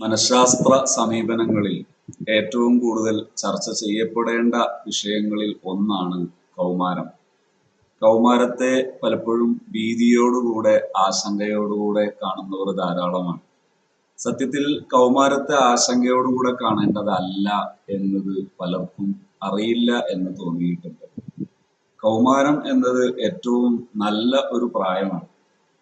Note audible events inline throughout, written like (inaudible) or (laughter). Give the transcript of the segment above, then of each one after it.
മനഃശാസ്ത്ര സമീപനങ്ങളിൽ ഏറ്റവും കൂടുതൽ ചർച്ച ചെയ്യപ്പെടേണ്ട വിഷയങ്ങളിൽ ഒന്നാണ് കൗമാരം. കൗമാരത്തെ പലപ്പോഴും ഭീതിയോടുകൂടെ ആശങ്കയോടുകൂടെ കാണുന്നവർ ധാരാളമാണ്. സത്യത്തിൽ കൗമാരത്തെ ആശങ്കയോടുകൂടെ കാണേണ്ടതല്ല എന്നത് പലർക്കും അറിയില്ല എന്ന് തോന്നിയിട്ടുണ്ട്. കൗമാരം എന്നത് ഏറ്റവും നല്ല ഒരു പ്രായമാണ്.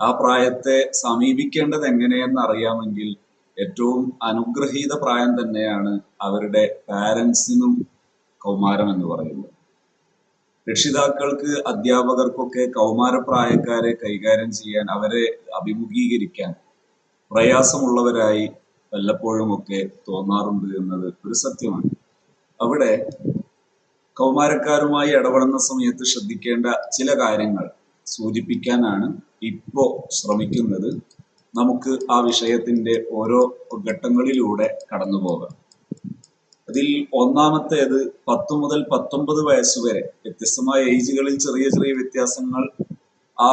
ആ പ്രായത്തെ സമീപിക്കേണ്ടത് എങ്ങനെയെന്ന് അറിയാമെങ്കിൽ ഏറ്റവും അനുഗ്രഹീത പ്രായം തന്നെയാണ് അവരുടെ പാരൻസിനും കൗമാരം എന്ന് പറയുന്നത്. രക്ഷിതാക്കൾക്ക് അധ്യാപകർക്കൊക്കെ കൗമാരപ്രായക്കാരെ കൈകാര്യം ചെയ്യാൻ അവരെ അഭിമുഖീകരിക്കാൻ പ്രയാസമുള്ളവരായി വല്ലപ്പോഴുമൊക്കെ തോന്നാറുണ്ട് എന്നത് ഒരു സത്യമാണ്. അവിടെ കൗമാരക്കാരുമായി ഇടപെടുന്ന സമയത്ത് ശ്രദ്ധിക്കേണ്ട ചില കാര്യങ്ങൾ സൂചിപ്പിക്കാനാണ് ഇപ്പോ ശ്രമിക്കുന്നത്. നമുക്ക് ആ വിഷയത്തിന്റെ ഓരോ ഘട്ടങ്ങളിലൂടെ കടന്നു പോകാം അതിൽ ഒന്നാമത്തേത് പത്ത് മുതൽ പത്തൊമ്പത് വയസ്സ് വരെ വ്യത്യസ്തമായ ഏജുകളിൽ ചെറിയ ചെറിയ വ്യത്യാസങ്ങൾ ആ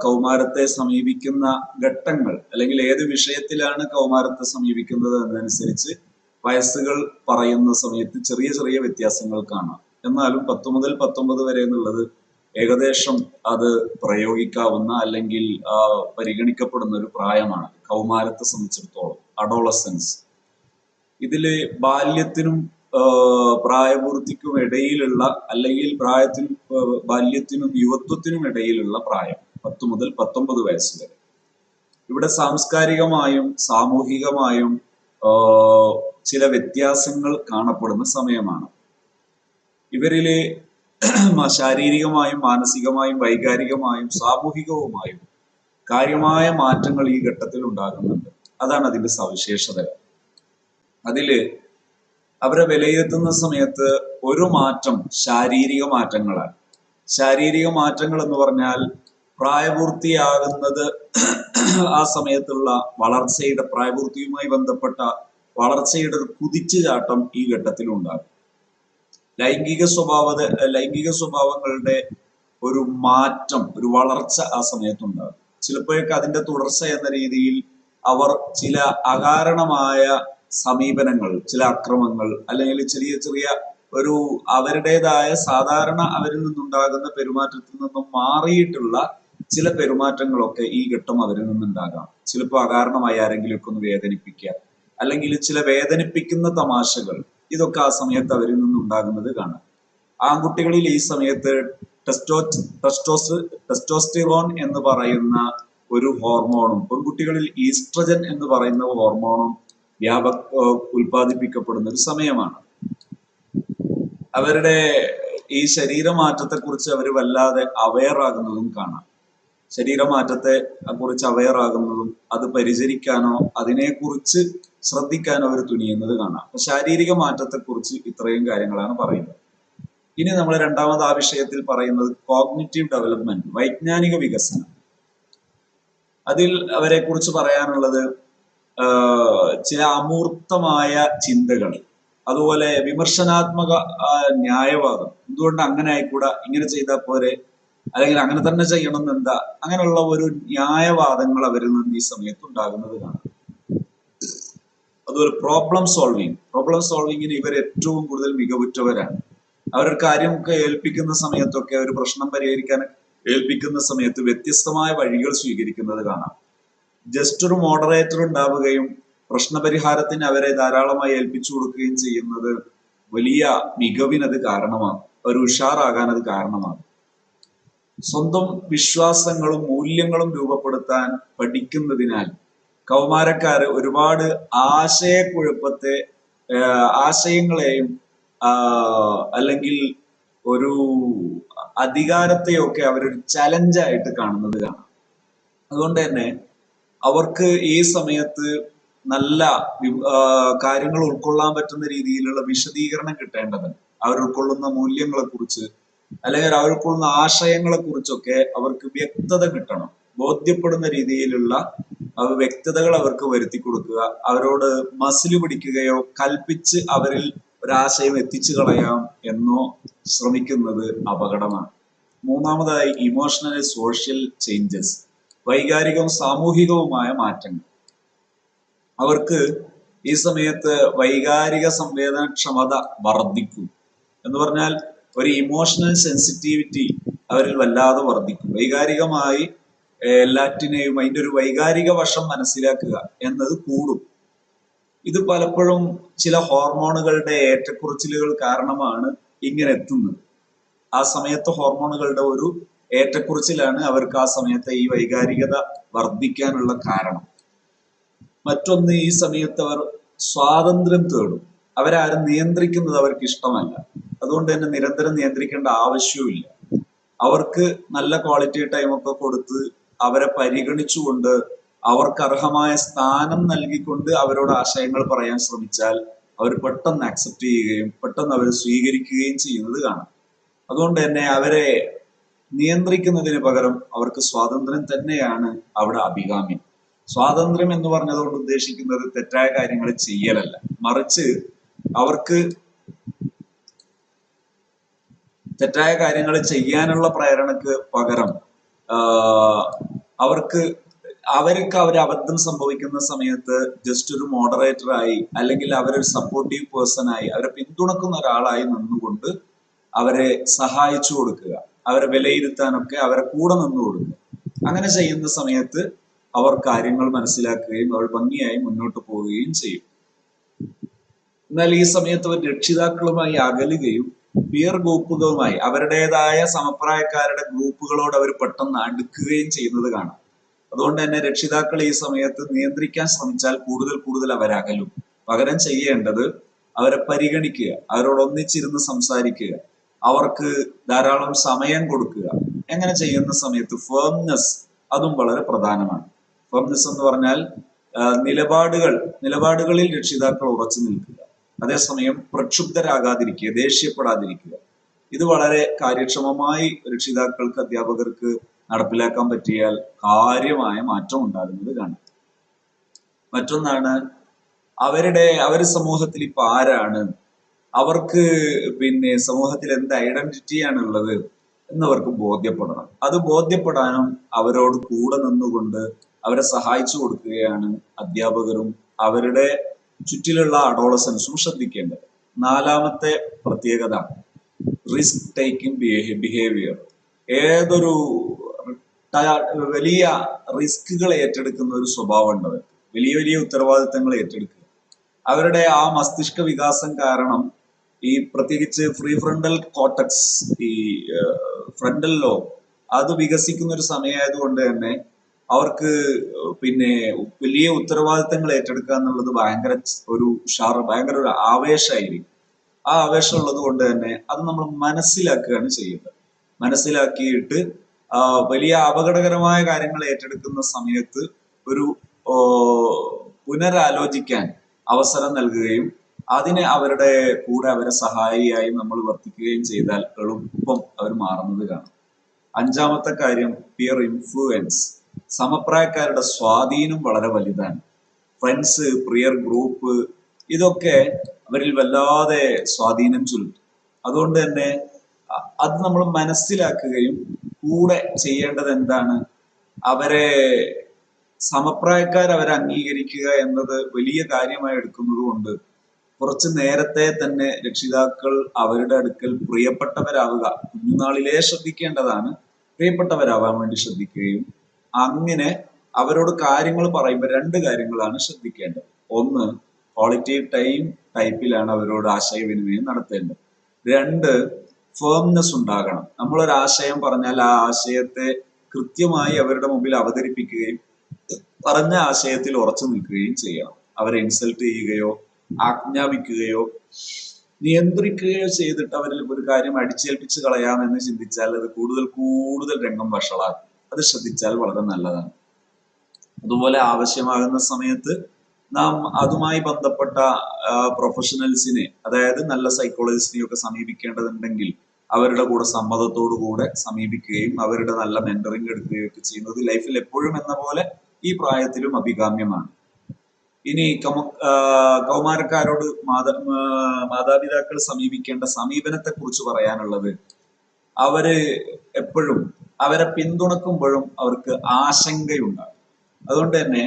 കൗമാരത്തെ സമീപിക്കുന്ന ഘട്ടങ്ങൾ അല്ലെങ്കിൽ ഏത് വിഷയത്തിലാണ് കൗമാരത്തെ സമീപിക്കുന്നത് എന്നതനുസരിച്ച് വയസ്സുകൾ പറയുന്ന സമയത്ത് ചെറിയ ചെറിയ വ്യത്യാസങ്ങൾ കാണാം. എന്നാലും പത്ത് മുതൽ പത്തൊമ്പത് വരെ എന്നുള്ളത് ഏകദേശം അത് പ്രയോഗിക്കാവുന്ന അല്ലെങ്കിൽ പരിഗണിക്കപ്പെടുന്ന ഒരു പ്രായമാണ് കൗമാരത്തെ സംബന്ധിച്ചിടത്തോളം അഡോളസൻസ്. ഇതിലെ ബാല്യത്തിനും പ്രായപൂർത്തിക്കും ഇടയിലുള്ള അല്ലെങ്കിൽ പ്രായത്തിനും ബാല്യത്തിനും യുവത്വത്തിനും ഇടയിലുള്ള പ്രായം പത്ത് മുതൽ പത്തൊമ്പത് വയസ്സ് വരെ. ഇവിടെ സാംസ്കാരികമായും സാമൂഹികമായും ചില വ്യത്യാസങ്ങൾ കാണപ്പെടുന്ന സമയമാണ്. ഇവരിൽ (clears throat) ശാരീരികമായും മാനസികമായും വൈകാരികമായും സാമൂഹികവുമായും കാര്യമായ മാറ്റങ്ങൾ ഈ ഘട്ടത്തിൽ ഉണ്ടാകുന്നുണ്ട്. അതാണ് അതിന്റെ സവിശേഷത അതിൽ അവരെ വിലയിരുത്തുന്ന സമയത്ത് ഒരു മാറ്റം ശാരീരിക മാറ്റങ്ങളാണ്. ശാരീരിക മാറ്റങ്ങൾ എന്ന് പറഞ്ഞാൽ പ്രായപൂർത്തിയാകുന്നത് (clears throat) ആ സമയത്തുള്ള വളർച്ചയുടെ പ്രായപൂർത്തിയുമായി ബന്ധപ്പെട്ട വളർച്ചയുടെ ഒരു കുതിച്ചുചാട്ടം ഈ ഘട്ടത്തിൽ ഉണ്ടാകും. ലൈംഗിക സ്വഭാവത ലൈംഗിക സ്വഭാവങ്ങളുടെ ഒരു മാറ്റം ഒരു വളർച്ച ആ സമയത്തുണ്ടാകും. ചിലപ്പോഴൊക്കെ അതിന്റെ തുടർച്ച എന്ന രീതിയിൽ അവർ ചില അകാരണമായ സമീപനങ്ങൾ ചില അക്രമങ്ങൾ അല്ലെങ്കിൽ ചെറിയ ചെറിയ ഒരു അവരുടേതായ സാധാരണ അവരിൽ നിന്നുണ്ടാകുന്ന പെരുമാറ്റത്തിൽ നിന്നും മാറിയിട്ടുള്ള ചില പെരുമാറ്റങ്ങളൊക്കെ ഈ ഘട്ടം അവരിൽ നിന്നുണ്ടാകാം. ചിലപ്പോൾ അകാരണമായി ആരെങ്കിലുമൊക്കെ ഒന്ന് വേദനിപ്പിക്കുക അല്ലെങ്കിൽ ചില വേദനിപ്പിക്കുന്ന തമാശകൾ ഇതൊക്കെ ആ സമയത്ത് അവരിൽ നിന്നുണ്ടാകുന്നത് കാണാം. ആൺകുട്ടികളിൽ ഈ സമയത്ത് ടെസ്റ്റോ ടെസ്റ്റോസ് ടെസ്റ്റോസ്റ്റിറോൺ എന്ന് പറയുന്ന ഒരു ഹോർമോണും പെൺകുട്ടികളിൽ ഈസ്ട്രജൻ എന്ന് പറയുന്ന ഹോർമോണും വ്യാപ ഉൽപാദിപ്പിക്കപ്പെടുന്ന ഒരു സമയമാണ്. അവരുടെ ഈ ശരീരമാറ്റത്തെ കുറിച്ച് അവർ വല്ലാതെ അവെയർ ആകുന്നതും കാണാം. ശരീരമാറ്റത്തെ കുറിച്ച് അവെയർ ആകുന്നതും അത് പരിചരിക്കാനോ അതിനെക്കുറിച്ച് ശ്രദ്ധിക്കാനോ അവർ തുനിയുന്നത് കാണാം. ശാരീരിക മാറ്റത്തെ കുറിച്ച് ഇത്രയും കാര്യങ്ങളാണ് പറയുന്നത്. ഇനി നമ്മൾ രണ്ടാമത് ആ വിഷയത്തിൽ പറയുന്നത് കോഗ്നിറ്റീവ് ഡെവലപ്മെന്റ് വൈജ്ഞാനിക വികസനം. അതിൽ അവരെ കുറിച്ച് പറയാനുള്ളത് ചില അമൂർത്തമായ ചിന്തകൾ അതുപോലെ വിമർശനാത്മക ന്യായവാദം എന്തുകൊണ്ട് അങ്ങനെ ആയിക്കൂടാ ഇങ്ങനെ ചെയ്താൽ പോരെ അല്ലെങ്കിൽ അങ്ങനെ തന്നെ ചെയ്യണം എന്നെന്താ അങ്ങനെയുള്ള ഒരു ന്യായവാദങ്ങൾ അവരിൽ നിന്ന് ഈ സമയത്ത് ഉണ്ടാകുന്നത് കാണാം. അതുപോലെ പ്രോബ്ലം സോൾവിങ് പ്രോബ്ലം സോൾവിങ്ങിന് ഇവർ ഏറ്റവും കൂടുതൽ മികവുറ്റവരാണ്. അവരൊരു കാര്യമൊക്കെ ഏൽപ്പിക്കുന്ന സമയത്തൊക്കെ ഒരു പ്രശ്നം പരിഹരിക്കാൻ ഏൽപ്പിക്കുന്ന സമയത്ത് വ്യത്യസ്തമായ വഴികൾ സ്വീകരിക്കുന്നത് കാണാം. ജസ്റ്റ് ഒരു മോഡറേറ്റർ ഉണ്ടാവുകയും പ്രശ്നപരിഹാരത്തിന് അവരെ ധാരാളമായി ഏൽപ്പിച്ചു കൊടുക്കുകയും ചെയ്യുന്നത് വലിയ മികവിന് അത് കാരണമാണ് ഒരു ഉഷാറാകാൻ അത് കാരണമാണ് സ്വന്തം വിശ്വാസങ്ങളും മൂല്യങ്ങളും രൂപപ്പെടുത്താൻ പഠിക്കുന്നതിനാൽ കൗമാരക്കാര് ഒരുപാട് ആശയക്കുഴപ്പത്തെ ആശയങ്ങളെയും അല്ലെങ്കിൽ ഒരു അധികാരത്തെയൊക്കെ അവരൊരു ചലഞ്ചായിട്ട് കാണുന്നത് കാണാം. അതുകൊണ്ട് തന്നെ അവർക്ക് ഈ സമയത്ത് നല്ല കാര്യങ്ങൾ ഉൾക്കൊള്ളാൻ പറ്റുന്ന രീതിയിലുള്ള വിശദീകരണം കിട്ടേണ്ടതുണ്ട്. അവർ ഉൾക്കൊള്ളുന്ന മൂല്യങ്ങളെ കുറിച്ച് അല്ലെങ്കിൽ അവർ ഉൾക്കൊള്ളുന്ന ആശയങ്ങളെ കുറിച്ചൊക്കെ അവർക്ക് വ്യക്തത കിട്ടണം. ബോധ്യപ്പെടുന്ന രീതിയിലുള്ള ആ വ്യക്തതകൾ അവർക്ക് വരുത്തി കൊടുക്കുക. അവരോട് മസിൽ പിടിക്കുകയോ കൽപ്പിച്ച് അവരിൽ ഒരാശയം എത്തിച്ചു കളയാം എന്നോ ശ്രമിക്കുന്നത് അപകടമാണ്. മൂന്നാമതായി ഇമോഷണൽ സോഷ്യൽ ചേഞ്ചസ് വൈകാരികവും സാമൂഹികവുമായ മാറ്റങ്ങൾ അവർക്ക് ഈ സമയത്ത് വൈകാരിക സംവേദനക്ഷമത വർദ്ധിക്കും എന്ന് പറഞ്ഞാൽ ഒരു ഇമോഷണൽ സെൻസിറ്റിവിറ്റി അവരിൽ വല്ലാതെ വർദ്ധിക്കും വൈകാരികമായി എല്ലാറ്റിനെയും അതിന്റെ ഒരു വൈകാരിക വശം മനസ്സിലാക്കുക എന്നത് കൂടും. ഇത് പലപ്പോഴും ചില ഹോർമോണുകളുടെ ഏറ്റക്കുറച്ചിലുകൾ കാരണമാണ് ഇങ്ങനെ എത്തുന്നത്. ആ സമയത്ത് ഹോർമോണുകളുടെ ഒരു ഏറ്റക്കുറച്ചിലാണ് അവർക്ക് ആ സമയത്ത് ഈ വൈകാരികത വർദ്ധിക്കാനുള്ള കാരണം. മറ്റൊന്ന് ഈ സമയത്ത് അവർ സ്വാതന്ത്ര്യം തേടും. അവരാരും നിയന്ത്രിക്കുന്നത് അവർക്ക് ഇഷ്ടമല്ല. അതുകൊണ്ട് തന്നെ നിരന്തരം നിയന്ത്രിക്കേണ്ട ആവശ്യവുമില്ല. അവർക്ക് നല്ല ക്വാളിറ്റി ടൈം ഒക്കെ കൊടുത്ത് അവരെ പരിഗണിച്ചുകൊണ്ട് അവർക്ക് അർഹമായ സ്ഥാനം നൽകിക്കൊണ്ട് അവരോട് ആശയങ്ങൾ പറയാൻ ശ്രമിച്ചാൽ അവർ പെട്ടെന്ന് അക്സെപ്റ്റ് ചെയ്യുകയും പെട്ടെന്ന് അവർ സ്വീകരിക്കുകയും ചെയ്യുന്നത് കാണാം. അതുകൊണ്ട് തന്നെ അവരെ നിയന്ത്രിക്കുന്നതിന് പകരം അവർക്ക് സ്വാതന്ത്ര്യം തന്നെയാണ് അവിടെ അഭികാമ്യം. സ്വാതന്ത്ര്യം എന്ന് പറഞ്ഞതുകൊണ്ട് ഉദ്ദേശിക്കുന്നത് തെറ്റായ കാര്യങ്ങൾ ചെയ്യലല്ല. മറിച്ച് അവർക്ക് തെറ്റായ കാര്യങ്ങൾ ചെയ്യാനുള്ള പ്രേരണക്ക് പകരം അവർക്ക് അവർക്ക് അവർ അബദ്ധം സംഭവിക്കുന്ന സമയത്ത് ജസ്റ്റ് ഒരു മോഡറേറ്റർ ആയി അല്ലെങ്കിൽ അവരൊരു സപ്പോർട്ടീവ് പേഴ്സൺ ആയി അവരെ പിന്തുണക്കുന്ന ഒരാളായി നിന്നുകൊണ്ട് അവരെ സഹായിച്ചു കൊടുക്കുക. അവരെ വിലയിരുത്താനൊക്കെ അവരെ കൂടെ നിന്നു കൊടുക്കുക. അങ്ങനെ ചെയ്യുന്ന സമയത്ത് അവർ കാര്യങ്ങൾ മനസ്സിലാക്കുകയും അവർ ഭംഗിയായി മുന്നോട്ട് പോവുകയും ചെയ്യും. എന്നാൽ ഈ സമയത്ത് അവർ രക്ഷിതാക്കളുമായി അകലുകയും പിയർ ഗ്രൂപ്പുകളുമായി അവരുടേതായ സമപ്രായക്കാരുടെ ഗ്രൂപ്പുകളോട് അവർ പെട്ടെന്ന് അടുക്കുകയും ചെയ്യുന്നത് കാണാം. അതുകൊണ്ട് തന്നെ രക്ഷിതാക്കൾ ഈ സമയത്ത് നിയന്ത്രിക്കാൻ ശ്രമിച്ചാൽ കൂടുതൽ കൂടുതൽ അവരകലും പകരം ചെയ്യേണ്ടത് അവരെ പരിഗണിക്കുക അവരോട് ഒന്നിച്ചിരുന്ന് സംസാരിക്കുക അവർക്ക് ധാരാളം സമയം കൊടുക്കുക. എങ്ങനെ ചെയ്യുന്ന സമയത്ത് ഫേംനെസ് അതും വളരെ പ്രധാനമാണ്. ഫേംനെസ് എന്ന് പറഞ്ഞാൽ നിലപാടുകൾ നിലപാടുകളിൽ രക്ഷിതാക്കൾ ഉറച്ചു നിൽക്കുക. അതേസമയം പ്രക്ഷുബ്ധരാകാതിരിക്കുക ദേഷ്യപ്പെടാതിരിക്കുക. ഇത് വളരെ കാര്യക്ഷമമായി രക്ഷിതാക്കൾക്ക് അധ്യാപകർക്ക് നടപ്പിലാക്കാൻ പറ്റിയാൽ കാര്യമായ മാറ്റം ഉണ്ടാകുന്നത് കാണാം. മറ്റൊന്നാണ് അവരുടെ അവർ സമൂഹത്തിൽ ഇപ്പൊ ആരാണ്? അവർക്ക് പിന്നെ സമൂഹത്തിൽ എന്ത് ഐഡന്റിറ്റിയാണ് ഉള്ളത് എന്നവർക്ക് ബോധ്യപ്പെടണം. അത് ബോധ്യപ്പെടാനും അവരോട് കൂടെ നിന്നുകൊണ്ട് അവരെ സഹായിച്ചു കൊടുക്കുകയാണ് അധ്യാപകരും അവരുടെ ചുറ്റിലുള്ള അഡോളസൻസും ശ്രദ്ധിക്കേണ്ടത്. നാലാമത്തെ പ്രത്യേകത റിസ്ക് ടേക്കിംഗ് ബിഹേവിയർ ഏതൊരു വലിയ റിസ്കുകൾ ഏറ്റെടുക്കുന്ന ഒരു സ്വഭാവം ഉണ്ട് വലിയ വലിയ ഉത്തരവാദിത്തങ്ങൾ ഏറ്റെടുക്കുക. അവരുടെ ആ മസ്തിഷ്ക വികാസം കാരണം ഈ പ്രത്യേകിച്ച് ഫ്രീ ഫ്രണ്ടൽ കോട്ടക്സ് ഈ ഫ്രണ്ടൽ ലോ അത് വികസിക്കുന്ന ഒരു സമയമായതുകൊണ്ട് തന്നെ അവർക്ക് പിന്നെ വലിയ ഉത്തരവാദിത്തങ്ങൾ ഏറ്റെടുക്കുക എന്നുള്ളത് ഭയങ്കര ഒരു ഷാർ ഭയങ്കര ഒരു ആവേശമായിരിക്കും. ആ ആവേശം ഉള്ളത് കൊണ്ട് തന്നെ അത് നമ്മൾ മനസ്സിലാക്കുകയാണ് ചെയ്യുന്നത് മനസ്സിലാക്കിയിട്ട് വലിയ അപകടകരമായ കാര്യങ്ങൾ ഏറ്റെടുക്കുന്ന സമയത്ത് ഒരു പുനരാലോചിക്കാൻ അവസരം നൽകുകയും അതിനെ അവരുടെ കൂടെ അവരെ സഹായിയായി നമ്മൾ വർത്തിക്കുകയും ചെയ്താൽ എളുപ്പം അവർ മാറുന്നത് കാണാം. അഞ്ചാമത്തെ കാര്യം പിയർ ഇൻഫ്ലുവൻസ് സമപ്രായക്കാരുടെ സ്വാധീനം വളരെ വലുതാണ്. ഫ്രണ്ട്സ് പ്രിയർ ഗ്രൂപ്പ് ഇതൊക്കെ അവരിൽ വല്ലാതെ സ്വാധീനം ചൊല്ലും അതുകൊണ്ട് തന്നെ അത് നമ്മൾ മനസ്സിലാക്കുകയും കൂടെ ചെയ്യേണ്ടത് എന്താണ്? അവരെ സമപ്രായക്കാർ അവരെ അംഗീകരിക്കുക എന്നത് വലിയ കാര്യമായി എടുക്കുന്നത് കൊണ്ട് കുറച്ച് നേരത്തെ തന്നെ രക്ഷിതാക്കൾ അവരുടെ അടുക്കൽ പ്രിയപ്പെട്ടവരാവുക കുഞ്ഞുനാളിലേ ശ്രദ്ധിക്കേണ്ടതാണ്. പ്രിയപ്പെട്ടവരാവാൻ വേണ്ടി ശ്രദ്ധിക്കുകയും അങ്ങനെ അവരോട് കാര്യങ്ങൾ പറയുമ്പോൾ രണ്ട് കാര്യങ്ങളാണ് ശ്രദ്ധിക്കേണ്ടത്. ഒന്ന് ക്വാളിറ്റി ടൈം ടൈപ്പിലാണ് അവരോട് ആശയവിനിമയം നടത്തേണ്ടത്. രണ്ട് ഫേംനെസ് ഉണ്ടാകണം. നമ്മളൊരു ആശയം പറഞ്ഞാൽ ആ ആശയത്തെ കൃത്യമായി അവരുടെ മുമ്പിൽ അവതരിപ്പിക്കുകയും പറഞ്ഞ ആശയത്തിൽ ഉറച്ചു നിൽക്കുകയും ചെയ്യണം. അവരെ ഇൻസൾട്ട് ചെയ്യുകയോ ആജ്ഞാപിക്കുകയോ നിയന്ത്രിക്കുകയോ ചെയ്തിട്ട് അവരിൽ ഒരു കാര്യം അടിച്ചേൽപ്പിച്ച് കളയാമെന്ന് ചിന്തിച്ചാൽ അത് കൂടുതൽ കൂടുതൽ രംഗം വഷളാക്കും. അത് ശ്രദ്ധിച്ചാൽ വളരെ നല്ലതാണ്. അതുപോലെ ആവശ്യമാകുന്ന സമയത്ത് നാം അതുമായി ബന്ധപ്പെട്ട പ്രൊഫഷണൽസിനെ അതായത് നല്ല സൈക്കോളജിസ്റ്റിനെയൊക്കെ സമീപിക്കേണ്ടതുണ്ടെങ്കിൽ അവരുടെ കൂടെ സമ്മതത്തോടു കൂടെ സമീപിക്കുകയും അവരുടെ നല്ല മെന്ററിംഗ് എടുക്കുകയും ഒക്കെ ചെയ്യുന്നത് ലൈഫിൽ എപ്പോഴും എന്ന പോലെ ഈ പ്രായത്തിലും അഭികാമ്യമാണ്. ഇനി കമ കൗമാരക്കാരോട് മാതാ മാതാപിതാക്കൾ സമീപിക്കേണ്ട സമീപനത്തെ കുറിച്ച് പറയാനുള്ളത് അവർ എപ്പോഴും അവരെ പിന്തുണക്കുമ്പോഴും അവർക്ക് ആശങ്കയുണ്ടാകും. അതുകൊണ്ട് തന്നെ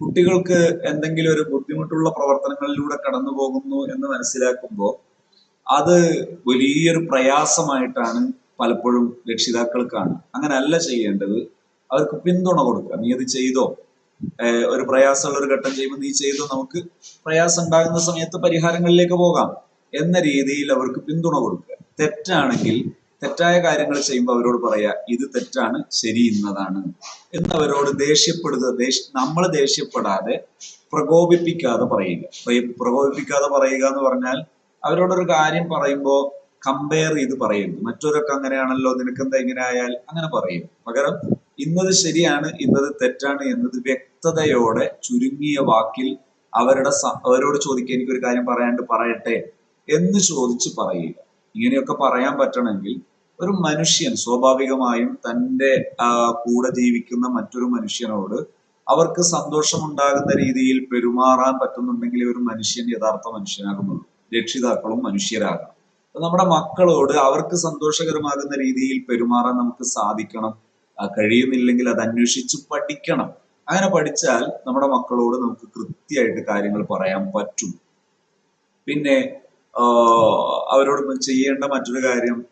കുട്ടികൾക്ക് എന്തെങ്കിലും ഒരു ബുദ്ധിമുട്ടുള്ള പ്രവർത്തനങ്ങളിലൂടെ കടന്നു പോകുന്നു എന്ന് മനസ്സിലാക്കുമ്പോൾ അത് വലിയൊരു പ്രയാസമായിട്ടാണ് പലപ്പോഴും രക്ഷിതാക്കൾ കാണുക. അങ്ങനെയല്ല ചെയ്യേണ്ടത്. അവർക്ക് പിന്തുണ കൊടുക്കുക. നീ അത് ചെയ്തോ? ഒരു പ്രയാസമുള്ള ഒരു ഘട്ടം ചെയ്യുമ്പോൾ നീ ചെയ്തോ? നമുക്ക് പ്രയാസം ഉണ്ടാകുന്ന സമയത്ത് പരിഹാരങ്ങളിലേക്ക് പോകാം. എന്ന രീതിയിൽ അവർക്ക് പിന്തുണ കൊടുക്കുക. തെറ്റാണെങ്കിൽ തെറ്റായ കാര്യങ്ങൾ ചെയ്യുമ്പോൾ അവരോട് പറയാ ഇത് തെറ്റാണ് ശരി ഇന്നതാണ്. എന്ന് അവരോട് ദേഷ്യപ്പെടുക ദേഷ്യ നമ്മൾ ദേഷ്യപ്പെടാതെ പ്രകോപിപ്പിക്കാതെ പറയുക. പ്രകോപിപ്പിക്കാതെ പറയുക എന്ന് പറഞ്ഞാൽ അവരോടൊരു കാര്യം പറയുമ്പോൾ കമ്പയർ ചെയ്ത് പറയരുത്. മറ്റൊരൊക്കെ അങ്ങനെയാണല്ലോ നിനക്കെന്താ ഇങ്ങനെ ആയാൽ അങ്ങനെ പറയും. പകരം ഇന്നത് ശരിയാണ് ഇന്നത് തെറ്റാണ് എന്നത് വ്യക്തതയോടെ ചുരുങ്ങിയ വാക്കിൽ അവരുടെ അവരോട് ചോദിക്കുക എനിക്കൊരു കാര്യം പറയാണ്ട് പറയട്ടെ എന്ന് ചോദിച്ച് പറയുക. ഇങ്ങനെയൊക്കെ പറയാൻ പറ്റണമെങ്കിൽ ഒരു മനുഷ്യൻ സ്വാഭാവികമായും തന്റെ കൂടെ ജീവിക്കുന്ന മറ്റൊരു മനുഷ്യനോട് അവർക്ക് സന്തോഷമുണ്ടാകുന്ന രീതിയിൽ പെരുമാറാൻ പറ്റുന്നുണ്ടെങ്കിൽ ഒരു മനുഷ്യൻ യഥാർത്ഥ മനുഷ്യനാകുന്നുള്ളൂ. രക്ഷിതാക്കളും മനുഷ്യരാകണം നമ്മുടെ മക്കളോട് അവർക്ക് സന്തോഷകരമാകുന്ന രീതിയിൽ പെരുമാറാൻ നമുക്ക് സാധിക്കണം. കഴിയുന്നില്ലെങ്കിൽ അത് അന്വേഷിച്ച് പഠിക്കണം. അങ്ങനെ പഠിച്ചാൽ നമ്മുടെ മക്കളോട് നമുക്ക് കൃത്യമായിട്ട് കാര്യങ്ങൾ പറയാൻ പറ്റും. പിന്നെ ആ, അവരോട് ചെയ്യേണ്ട മറ്റൊരു കാര്യം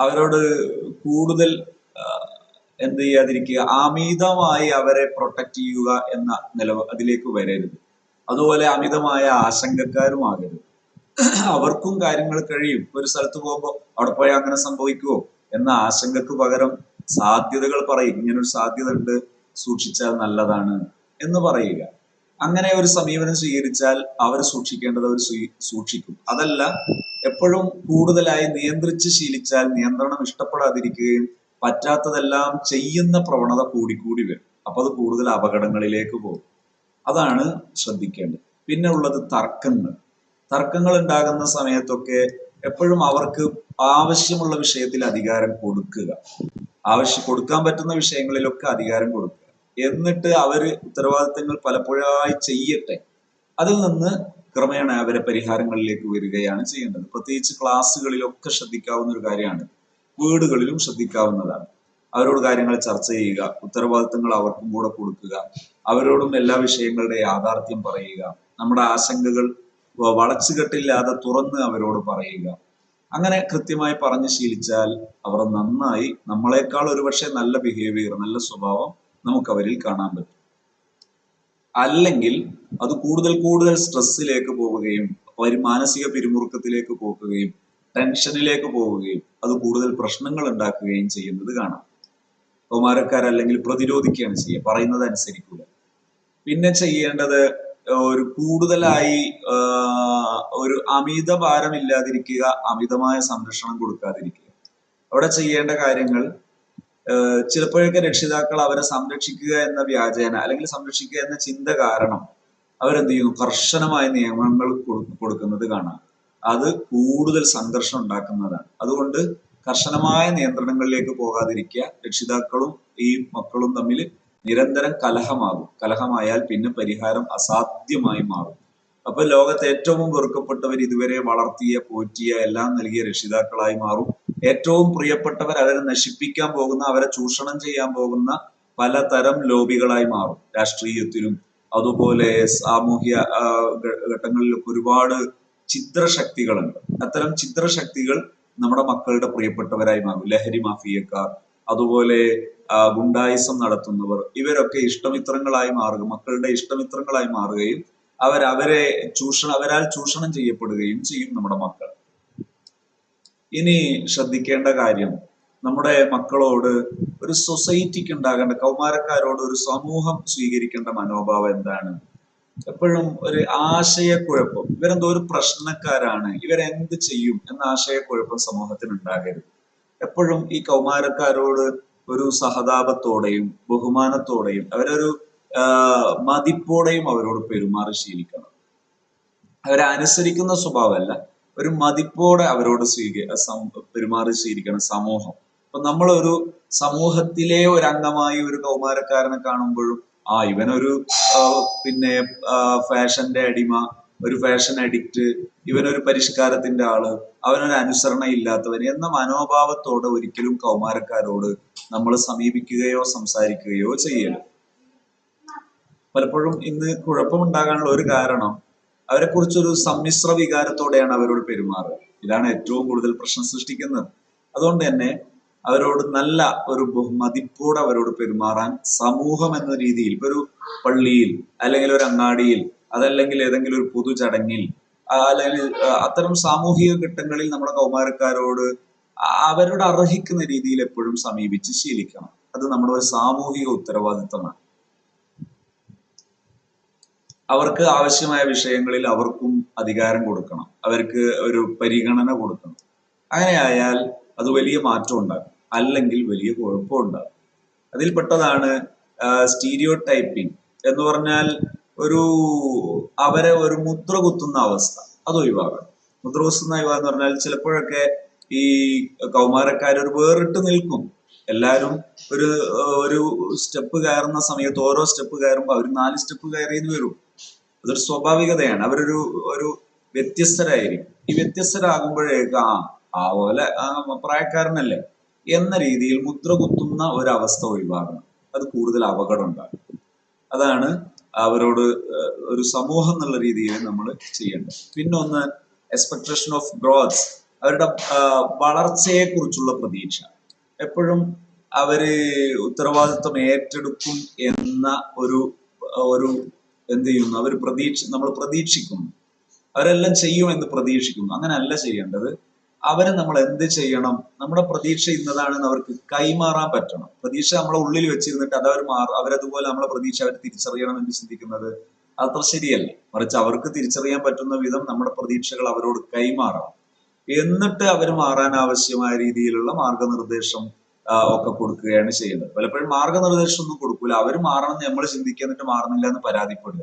അവരോട് കൂടുതൽ എന്ത് ചെയ്യാതിരിക്കുക അമിതമായി അവരെ പ്രൊട്ടക്ട് ചെയ്യുക എന്ന നില അതിലേക്ക് വരരുത്. അതുപോലെ അമിതമായ ആശങ്കക്കാരുമാകരുത് അവർക്കും കാര്യങ്ങൾ കഴിയും. ഒരു സ്ഥലത്ത് പോകുമ്പോൾ അവിടെ പോയാൽ അങ്ങനെ സംഭവിക്കുമോ എന്ന ആശങ്കക്ക് പകരം സാധ്യതകൾ പറയും. ഇങ്ങനൊരു സാധ്യത ഉണ്ട് സൂക്ഷിച്ചാൽ നല്ലതാണ് എന്ന് പറയുക. അങ്ങനെ ഒരു സമീപനം സ്വീകരിച്ചാൽ അവർ സൂക്ഷിക്കേണ്ടത് അവർ സൂക്ഷിക്കും. അതല്ല എപ്പോഴും കൂടുതലായി നിയന്ത്രിച്ച് ശീലിച്ചാൽ നിയന്ത്രണം ഇഷ്ടപ്പെടാതിരിക്കുകയും പറ്റാത്തതെല്ലാം ചെയ്യുന്ന പ്രവണത കൂടിക്കൂടി വരും. അപ്പൊ അത് കൂടുതൽ അപകടങ്ങളിലേക്ക് പോകും. അതാണ് ശ്രദ്ധിക്കേണ്ടത്. പിന്നെ ഉള്ളത് തർക്കങ്ങൾ. തർക്കങ്ങൾ ഉണ്ടാകുന്ന സമയത്തൊക്കെ എപ്പോഴും അവർക്ക് ആവശ്യമുള്ള വിഷയത്തിൽ അധികാരം കൊടുക്കുക. ആവശ്യം കൊടുക്കാൻ പറ്റുന്ന വിഷയങ്ങളിലൊക്കെ അധികാരം കൊടുക്കുക. എന്നിട്ട് അവർ ഉത്തരവാദിത്തങ്ങൾ പലപ്പോഴായി ചെയ്യട്ടെ. അതിൽ നിന്ന് ക്രമേണ അവരെ പരിഹാരങ്ങളിലേക്ക് വരികയാണ് ചെയ്യേണ്ടത്. പ്രത്യേകിച്ച് ക്ലാസ്സുകളിലൊക്കെ ശ്രദ്ധിക്കാവുന്ന ഒരു കാര്യമാണ്. വീടുകളിലും ശ്രദ്ധിക്കാവുന്നതാണ്. അവരോട് കാര്യങ്ങൾ ചർച്ച ചെയ്യുക ഉത്തരവാദിത്തങ്ങൾ അവർക്കും കൂടെ കൊടുക്കുക അവരോടും എല്ലാ വിഷയങ്ങളുടെ യാഥാർത്ഥ്യം പറയുക നമ്മുടെ ആശങ്കകൾ വളച്ചുകെട്ടില്ലാതെ തുറന്ന് അവരോട് പറയുക. അങ്ങനെ കൃത്യമായി പറഞ്ഞു ശീലിച്ചാൽ അവർ നന്നായി നമ്മളെക്കാൾ ഒരുപക്ഷെ നല്ല ബിഹേവിയർ നല്ല സ്വഭാവം നമുക്ക് അവരിൽ കാണാൻ പറ്റും. അല്ലെങ്കിൽ അത് കൂടുതൽ കൂടുതൽ സ്ട്രെസ്സിലേക്ക് പോവുകയും ഒരു മാനസിക പിരിമുറുക്കത്തിലേക്ക് പോകുകയും ടെൻഷനിലേക്ക് പോവുകയും അത് കൂടുതൽ പ്രശ്നങ്ങൾ ഉണ്ടാക്കുകയും ചെയ്യുന്നത് കാണാം. കൗമാരക്കാരല്ലെങ്കിൽ പ്രതിരോധിക്കുകയാണ് ചെയ്യുക പറയുന്നത് അനുസരിക്കുക പിന്നെ ചെയ്യേണ്ടത് ഒരു കൂടുതലായി ഒരു അമിത ഭാരമില്ലാതിരിക്കുക അമിതമായ സംരക്ഷണം കൊടുക്കാതിരിക്കുക. അവിടെ ചെയ്യേണ്ട കാര്യങ്ങൾ ചിലപ്പോഴൊക്കെ രക്ഷിതാക്കൾ അവരെ സംരക്ഷിക്കുക എന്ന വ്യാജേന അല്ലെങ്കിൽ സംരക്ഷിക്കുക എന്ന ചിന്ത കാരണം അവരെന്ത് ചെയ്യുന്നു? കർശനമായ നിയമങ്ങൾ കൊടുക്കുന്നത് കാണാം. അത് കൂടുതൽ സംഘർഷം ഉണ്ടാക്കുന്നതാണ്. അതുകൊണ്ട് കർശനമായ നിയന്ത്രണങ്ങളിലേക്ക് പോകാതിരിക്കുക. രക്ഷിതാക്കളും ഈ മക്കളും തമ്മിൽ നിരന്തരം കലഹമാകും. കലഹമായാൽ പിന്നെ പരിഹാരം അസാധ്യമായി മാറും. അപ്പൊ ലോകത്തെ ഏറ്റവും വെറുക്കപ്പെട്ടവർ ഇതുവരെ വളർത്തിയ പോറ്റിയ എല്ലാം നൽകിയ രക്ഷിതാക്കളായി മാറും. ഏറ്റവും പ്രിയപ്പെട്ടവർ അവരെ നശിപ്പിക്കാൻ പോകുന്ന അവരെ ചൂഷണം ചെയ്യാൻ പോകുന്ന പലതരം ലോബികളായി മാറും. രാഷ്ട്രീയത്തിലും അതുപോലെ സാമൂഹ്യ ഘട്ടങ്ങളിലൊക്കെ ഒരുപാട് ചിത്രശക്തികളുണ്ട് അത്തരം ചിത്രശക്തികൾ നമ്മുടെ മക്കളുടെ പ്രിയപ്പെട്ടവരായി മാറും. ലഹരി മാഫിയക്കാർ അതുപോലെ ഗുണ്ടായിസം നടത്തുന്നവർ ഇവരൊക്കെ ഇഷ്ടമിത്രങ്ങളായി മാറുക മക്കളുടെ ഇഷ്ടമിത്രങ്ങളായി മാറുകയും അവർ അവരെ ചൂഷണം അവരാൽ ചൂഷണം ചെയ്യപ്പെടുകയും ചെയ്യും നമ്മുടെ മക്കൾ. ഇനി ശ്രദ്ധിക്കേണ്ട കാര്യം നമ്മുടെ മക്കളോട് ഒരു സൊസൈറ്റിക്ക് ഉണ്ടാകേണ്ട കൗമാരക്കാരോട് ഒരു സമൂഹം സ്വീകരിക്കേണ്ട മനോഭാവം എന്താണ്? എപ്പോഴും ഒരു ആശയക്കുഴപ്പം. ഇവരെന്തോ ഒരു പ്രശ്നക്കാരാണ് ഇവരെന്ത് ചെയ്യും എന്ന ആശയക്കുഴപ്പം സമൂഹത്തിന് ഉണ്ടാകരുത് എപ്പോഴും ഈ കൗമാരക്കാരോട് ഒരു സഹതാപത്തോടെയും ബഹുമാനത്തോടെയും അവരൊരു മതിപ്പോടെയും അവരോട് പെരുമാറി ശീലിക്കണം. അവരെ അനുസരിക്കുന്ന സ്വഭാവമല്ല. ഒരു മതിപ്പോടെ അവരോട് സ്വീക പെരുമാറി സ്വീകരിക്കണം സമൂഹം. അപ്പൊ നമ്മളൊരു സമൂഹത്തിലെ ഒരു അംഗമായി ഒരു കൗമാരക്കാരനെ കാണുമ്പോഴും ആ ഇവനൊരു പിന്നെ ഫാഷന്റെ അടിമ ഒരു ഫാഷൻ അഡിക്റ്റ് ഇവനൊരു പരിഷ്കാരത്തിന്റെ ആൾ അവനൊരു അനുസരണ ഇല്ലാത്തവൻ എന്ന മനോഭാവത്തോടെ ഒരിക്കലും കൗമാരക്കാരോട് നമ്മൾ സമീപിക്കുകയോ സംസാരിക്കുകയോ ചെയ്യരുത്. പലപ്പോഴും ഇന്ന് കുഴപ്പമുണ്ടാകാനുള്ള ഒരു കാരണം അവരെ കുറിച്ചൊരു സമ്മിശ്ര വികാരത്തോടെയാണ് അവരോട് പെരുമാറുക. ഇതാണ് ഏറ്റവും കൂടുതൽ പ്രശ്നം സൃഷ്ടിക്കുന്നത്. അതുകൊണ്ട് തന്നെ അവരോട് നല്ല ഒരു ബഹുമതിപ്പോടെ അവരോട് പെരുമാറാൻ സമൂഹം എന്ന രീതിയിൽ ഇപ്പൊ ഒരു പള്ളിയിൽ അല്ലെങ്കിൽ ഒരു അങ്ങാടിയിൽ അതല്ലെങ്കിൽ ഏതെങ്കിലും ഒരു പൊതുചടങ്ങിൽ ചടങ്ങിൽ അല്ലെങ്കിൽ അത്തരം സാമൂഹിക ഘട്ടങ്ങളിൽ നമ്മുടെ കൗമാരക്കാരോട് അവരോട് അർഹിക്കുന്ന രീതിയിൽ എപ്പോഴും സമീപിച്ച് ശീലിക്കണം. അത് നമ്മുടെ ഒരു സാമൂഹിക ഉത്തരവാദിത്തമാണ്. അവർക്ക് ആവശ്യമായ വിഷയങ്ങളിൽ അവർക്കും അധികാരം കൊടുക്കണം. അവർക്ക് ഒരു പരിഗണന കൊടുക്കണം. അങ്ങനെയായാൽ അത് വലിയ മാറ്റം ഉണ്ടാകും. അല്ലെങ്കിൽ വലിയ കുഴപ്പം ഉണ്ടാകും. അതിൽപ്പെട്ടതാണ് സ്റ്റീരിയോ ടൈപ്പിംഗ് എന്ന് പറഞ്ഞാൽ ഒരു അവരെ ഒരു മുദ്ര കുത്തുന്ന അവസ്ഥ. അത് ഒഴിവാകണം മുദ്ര കുത്തുന്ന എന്ന് പറഞ്ഞാൽ ചിലപ്പോഴൊക്കെ ഈ കൗമാരക്കാർ ഒരു വേറിട്ട് നിൽക്കും. എല്ലാവരും ഒരു ഒരു സ്റ്റെപ്പ് കയറുന്ന സമയത്ത് ഓരോ സ്റ്റെപ്പ് കയറുമ്പോൾ അവർ നാല് സ്റ്റെപ്പ് കയറിയെന്ന് വരും. അതൊരു സ്വാഭാവികതയാണ്. അവരൊരു ഒരു വ്യത്യസ്തരായിരിക്കും. ഈ വ്യത്യസ്തരാകുമ്പോഴേക്ക് ആ ആ പോലെ ആ പ്രായക്കാരനല്ലേ എന്ന രീതിയിൽ മുദ്ര കുത്തുന്ന ഒരവസ്ഥ ഒഴിവാക്കണം അത് കൂടുതൽ അപകടം ഉണ്ടാകും അതാണ് അവരോട് ഒരു സമൂഹം എന്നുള്ള രീതിയിൽ നമ്മൾ ചെയ്യേണ്ടത്. പിന്നെ ഒന്ന് എക്സ്പെക്ടേഷൻ ഓഫ് ഗ്രോത്ത് അവരുടെ വളർച്ചയെ കുറിച്ചുള്ള പ്രതീക്ഷ. എപ്പോഴും അവർ ഉത്തരവാദിത്വം ഏറ്റെടുക്കും എന്ന ഒരു ഒരു എന്ത് ചെയ്യുന്നു? അവർ പ്രതീക്ഷ നമ്മൾ പ്രതീക്ഷിക്കുന്നു. അവരെല്ലാം ചെയ്യുമെന്ന് പ്രതീക്ഷിക്കുന്നു. അങ്ങനെയല്ല ചെയ്യേണ്ടത്. അവരെ നമ്മൾ എന്ത് ചെയ്യണം? നമ്മുടെ പ്രതീക്ഷ ഇന്നതാണെന്ന് അവർക്ക് കൈമാറാൻ പറ്റണം. പ്രതീക്ഷ നമ്മളെ ഉള്ളിൽ വെച്ചിരുന്നിട്ട് അത് അവർ മാറും അവരതുപോലെ നമ്മളെ പ്രതീക്ഷ അവർ തിരിച്ചറിയണം എന്ന് ചിന്തിക്കുന്നത് അത്ര ശരിയല്ല. മറിച്ച് അവർക്ക് തിരിച്ചറിയാൻ പറ്റുന്ന വിധം നമ്മുടെ പ്രതീക്ഷകൾ അവരോട് കൈമാറണം. എന്നിട്ട് അവർ മാറാൻ ആവശ്യമായ രീതിയിലുള്ള മാർഗനിർദ്ദേശം ഒക്കെ കൊടുക്കുകയാണ് ചെയ്യുന്നത്. പലപ്പോഴും മാർഗനിർദ്ദേശം ഒന്നും കൊടുക്കൂല. അവർ മാറണം നമ്മൾ ചിന്തിക്കുക എന്നിട്ട് മാറുന്നില്ല എന്ന് പരാതിപ്പെടുക.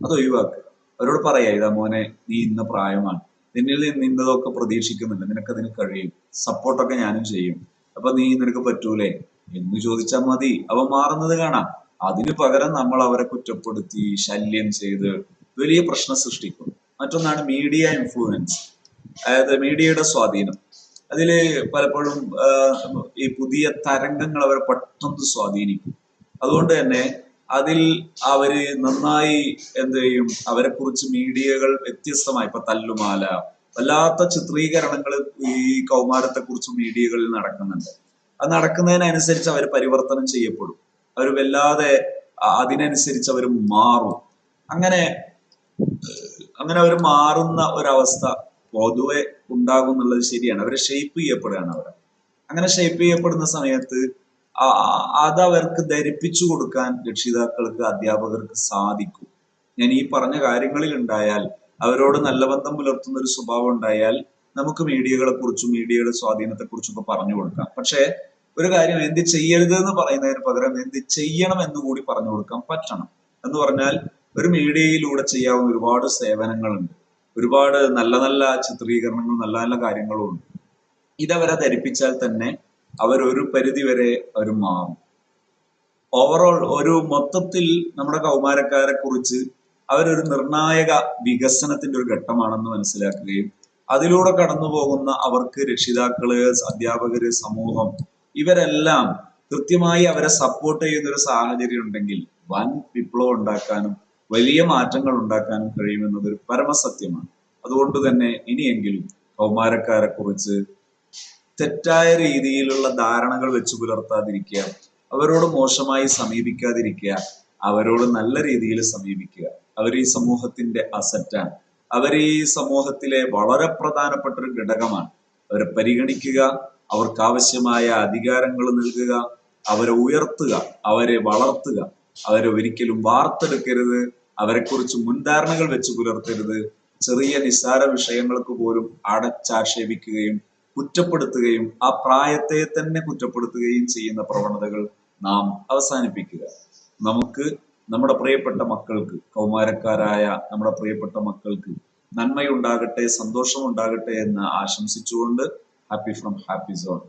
അത് ഒഴിവാക്കുക. അവരോട് പറയാ ഇതാ മോനെ നീ ഇന്ന പ്രായമാണ്. നിന്നിൽ നിന്നതൊക്കെ പ്രതീക്ഷിക്കുന്നുണ്ട്. നിനക്കതിന് കഴിയും. സപ്പോർട്ടൊക്കെ ഞാനും ചെയ്യും. അപ്പൊ നീ നിനക്ക് പറ്റൂലേ? എന്ന് ചോദിച്ചാൽ മതി. അവ മാറുന്നത് കാണാം. അതിനു പകരം നമ്മൾ അവരെ കുറ്റപ്പെടുത്തി ശല്യം ചെയ്ത് വലിയ പ്രശ്നം സൃഷ്ടിക്കും. മറ്റൊന്നാണ് മീഡിയ ഇൻഫ്ലുവൻസ് അതായത് മീഡിയയുടെ സ്വാധീനം. അതിൽ പലപ്പോഴും ഈ പുതിയ തരംഗങ്ങൾ അവരെ പെട്ടെന്ന് സ്വാധീനിക്കും. അതുകൊണ്ട് തന്നെ അതിൽ അവർ നന്നായി എന്ത് ചെയ്യും? അവരെ കുറിച്ച് മീഡിയകൾ വ്യത്യസ്തമായി ഇപ്പൊ തല്ലുമാല വല്ലാത്ത ചിത്രീകരണങ്ങൾ ഈ കൗമാരത്തെ കുറിച്ച് മീഡിയകളിൽ നടക്കുന്നുണ്ട്. അത് നടക്കുന്നതിനനുസരിച്ച് അവർ പരിവർത്തനം ചെയ്യപ്പെടും. അവർ വല്ലാതെ അതിനനുസരിച്ച് അവർ മാറും. അങ്ങനെ അങ്ങനെ അവർ മാറുന്ന ഒരവസ്ഥ പൊതുവെ ഉണ്ടാകും എന്നുള്ളത് ശരിയാണ്. അവരെ ഷേപ്പ് ചെയ്യപ്പെടുകയാണ് അവിടെ. അങ്ങനെ ഷേപ്പ് ചെയ്യപ്പെടുന്ന സമയത്ത് അത് അവർക്ക് ധരിപ്പിച്ചു കൊടുക്കാൻ രക്ഷിതാക്കൾക്ക് അധ്യാപകർക്ക് സാധിക്കും. ഞാൻ ഈ പറഞ്ഞ കാര്യങ്ങളിൽ ഉണ്ടായാൽ അവരോട് നല്ല ബന്ധം പുലർത്തുന്ന ഒരു സ്വഭാവം ഉണ്ടായാൽ നമുക്ക് മീഡിയകളെ കുറിച്ചും മീഡിയയുടെ സ്വാധീനത്തെ കുറിച്ചും ഒക്കെ പറഞ്ഞു കൊടുക്കാം. പക്ഷേ ഒരു കാര്യം എന്ത് ചെയ്യരുത് എന്ന് പറയുന്നതിന് പകരം എന്ത് ചെയ്യണം എന്ന് കൂടി പറഞ്ഞു കൊടുക്കാൻ പറ്റണം. എന്ന് പറഞ്ഞാൽ ഒരു മീഡിയയിലൂടെ ചെയ്യാവുന്ന ഒരുപാട് സേവനങ്ങളുണ്ട്. ഒരുപാട് നല്ല നല്ല ചിത്രീകരണങ്ങളും നല്ല നല്ല കാര്യങ്ങളും ഉണ്ട്. ഇതവരെ ധരിപ്പിച്ചാൽ തന്നെ അവർ ഒരു പരിധി വരെ അവർ മാറും. ഓവറോൾ ഒരു മൊത്തത്തിൽ നമ്മുടെ കൗമാരക്കാരെ കുറിച്ച് അവരൊരു നിർണായക വികസനത്തിന്റെ ഒരു ഘട്ടമാണെന്ന് മനസ്സിലാക്കുകയും അതിലൂടെ കടന്നു പോകുന്ന അവർക്ക് രക്ഷിതാക്കൾ അധ്യാപകര് സമൂഹം ഇവരെല്ലാം കൃത്യമായി അവരെ സപ്പോർട്ട് ചെയ്യുന്ന ഒരു സാഹചര്യം ഉണ്ടെങ്കിൽ വൻ വിപ്ലവം ഉണ്ടാക്കാനും വലിയ മാറ്റങ്ങൾ ഉണ്ടാക്കാനും കഴിയുമെന്നത് ഒരു പരമസത്യമാണ്. അതുകൊണ്ട് തന്നെ ഇനിയെങ്കിലും കൗമാരക്കാരെ കുറിച്ച് തെറ്റായ രീതിയിലുള്ള ധാരണകൾ വെച്ചു പുലർത്താതിരിക്കുക അവരോട് മോശമായി സമീപിക്കാതിരിക്കുക അവരോട് നല്ല രീതിയിൽ സമീപിക്കുക. അവർ ഈ സമൂഹത്തിന്റെ അസറ്റാണ്. അവർ ഈ സമൂഹത്തിലെ വളരെ പ്രധാനപ്പെട്ട ഒരു ഘടകമാണ്. അവരെ പരിഗണിക്കുക അവർക്ക് ആവശ്യമായ അധികാരങ്ങൾ നൽകുക അവരെ ഉയർത്തുക അവരെ വളർത്തുക. അവരെ ഒരിക്കലും വാർത്തെടുക്കരുത്. അവരെക്കുറിച്ച് മുൻധാരണകൾ വെച്ച് പുലർത്തരുത്. ചെറിയ നിസ്സാര വിഷയങ്ങൾക്ക് പോലും അടച്ചാക്ഷേപിക്കുകയും കുറ്റപ്പെടുത്തുകയും ആ പ്രായത്തെ തന്നെ കുറ്റപ്പെടുത്തുകയും ചെയ്യുന്ന പ്രവണതകൾ നാം അവസാനിപ്പിക്കുക. നമുക്ക് നമ്മുടെ പ്രിയപ്പെട്ട മക്കൾക്ക് കൗമാരക്കാരായ നമ്മുടെ പ്രിയപ്പെട്ട മക്കൾക്ക് നന്മയുണ്ടാകട്ടെ സന്തോഷമുണ്ടാകട്ടെ എന്ന് ആശംസിച്ചുകൊണ്ട് ഹാപ്പി ഫ്രം ഹാപ്പി സോൺ.